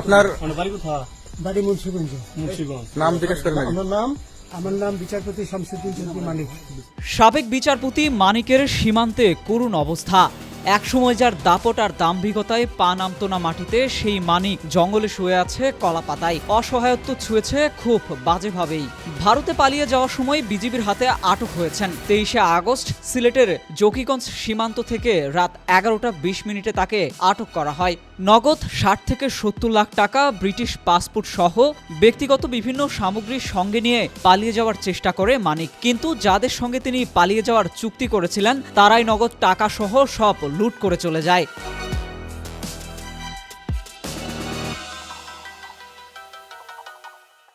আপনার বাড়ি কোথায়? বাড়ি মুন্সিগঞ্জ। মুন্সিগঞ্জ। নাম জিজ্ঞেস করেন আগে। আমার নাম আমার নাম বিচারপতি শামসুদ্দিন চৌধুরী মালিক সাবেক বিচারপতি মানিকের সীমান্তে করুণ অবস্থা। একসময় যার দাপট আর দাম্ভিকতায় পা নামতো না মাটিতে, সেই মানিক জঙ্গলে শুয়ে আছে কলা পাতায় অসহায়ত্ব ছুঁয়েছে খুব বাজেভাবেই। ভারতে পালিয়ে যাওয়ার সময় বিজিবির হাতে আটক হয়েছেন। তেইশে আগস্ট সিলেটের জকিগঞ্জ সীমান্ত থেকে রাত এগারোটা বিশ মিনিটে তাকে আটক করা হয়। নগদ ষাট থেকে সত্তর লাখ টাকা ব্রিটিশ পাসপোর্ট সহ ব্যক্তিগত বিভিন্ন সামগ্রী সঙ্গে নিয়ে পালিয়ে যাওয়ার চেষ্টা করে মানিক। কিন্তু যাদের সঙ্গে তিনি পালিয়ে যাওয়ার চুক্তি করেছিলেন, তারাই নগদ টাকা সহ সব লুট করে চলে যায়।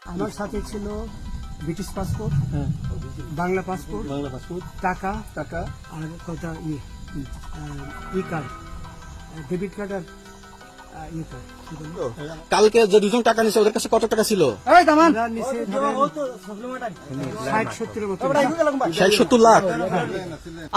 আমার সাথে ছিল ব্রিটিশ পাসপোর্ট হ্যাঁ। বাংলা পাসপোর্ট বাংলা পাসপোর্ট টাকা টাকা। আর কটা E E card debit card আর কালকে যে দুজন টাকা নিছে ওদের কাছে কত টাকা ছিল? লাখ।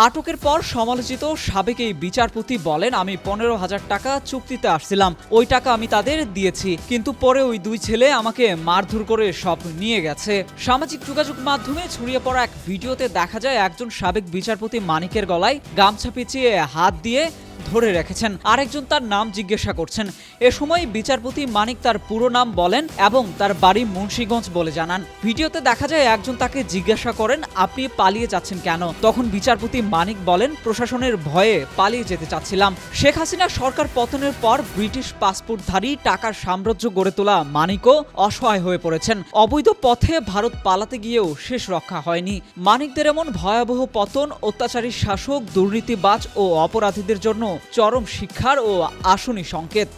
আটকের পর সমালোচিত সাবেক এই বিচারপতি বলেন আমি পনেরো হাজার টাকা চুক্তিতে আসছিলাম। ওই টাকা আমি তাদের দিয়েছি কিন্তু পরে ওই দুই ছেলে আমাকে মারধর করে সব নিয়ে গেছে। সামাজিক যোগাযোগ মাধ্যমে ছড়িয়ে পড়া এক ভিডিওতে দেখা যায় একজন সাবেক বিচারপতি মানিকের গলায় গামছা পেঁচিয়ে হাত দিয়ে ধরে রেখেছেন। আরেকজন তার নাম জিজ্ঞাসা করছেন। এ সময় বিচারপতি মানিক তার পুরো নাম বলেন এবং তার বাড়ি মুন্সীগঞ্জ বলে জানান। ভিডিওতে দেখা যায় একজন তাকে জিজ্ঞাসা করেন, আপনি পালিয়ে যাচ্ছেন কেন? তখন বিচারপতি মানিক বলেন, প্রশাসনের ভয়ে পালিয়ে যেতে চাচ্ছিলাম। শেখ হাসিনা সরকার পতনের পর ব্রিটিশ পাসপোর্টধারী টাকার সাম্রাজ্য গড়ে তোলা মানিকও অসহায় হয়ে পড়েছেন। অবৈধ পথে ভারত পালাতে গিয়েও শেষ রক্ষা হয়নি। মানিকদের এমন ভয়াবহ পতন, অত্যাচারী শাসক, দুর্নীতিবাজ ও অপরাধীদের জন্য চরম শিক্ষার ও আসনী সংকেত।